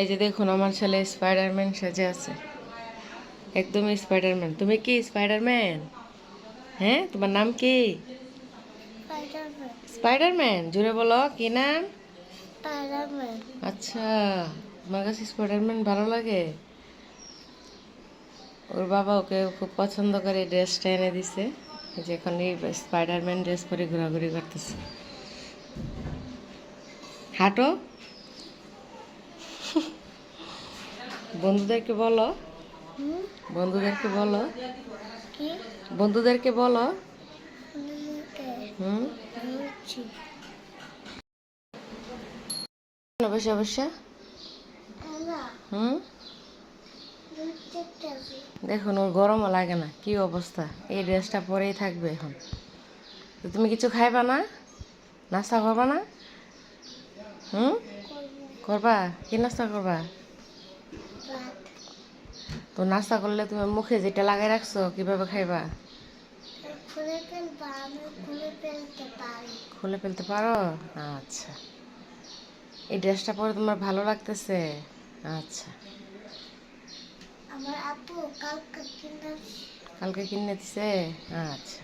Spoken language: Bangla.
এই যে দেখুন আমার ছেলে স্পাইডারম্যান সেজে আছে। একদমই স্পাইডারম্যান তুমি কি স্পাইডারম্যান হ্যাঁ তোমার নাম কি? স্পাইডারম্যান জুড়ে বলো কি নাম? আচ্ছা তোমার কাছে স্পাইডারম্যান ভালো লাগে? ওর বাবা ওকে খুব পছন্দ করে ড্রেসটা এনে দিছে। যে এখন এই স্পাইডারম্যান ড্রেস পরে ঘোরাঘুরি করতেছে। হাঁটো। বন্ধুদেরকে বলো। বন্ধুদেরকে বলো। বন্ধুদেরকে বলো। হুম? বসে বসে? হুম? দেখুন ওর গরমও লাগে না। কি অবস্থা? এই ড্রেসটা পরেই থাকবে এখন। তুমি কিছু খাইবা না? নাস্তা করবা না? হুম? করবা? কি নাস্তা করবা? তো নাস্তা করলে তুমি মুখে যেটা লাগাই রাখছো কীভাবে খাইবা? খুলে ফেলতে পারো। আচ্ছা। এই ড্রেসটা পরে তোমার ভালো লাগতেছে? আচ্ছা। আমার আপু কালকে কিনে কালকে কিনে দিছে? আচ্ছা।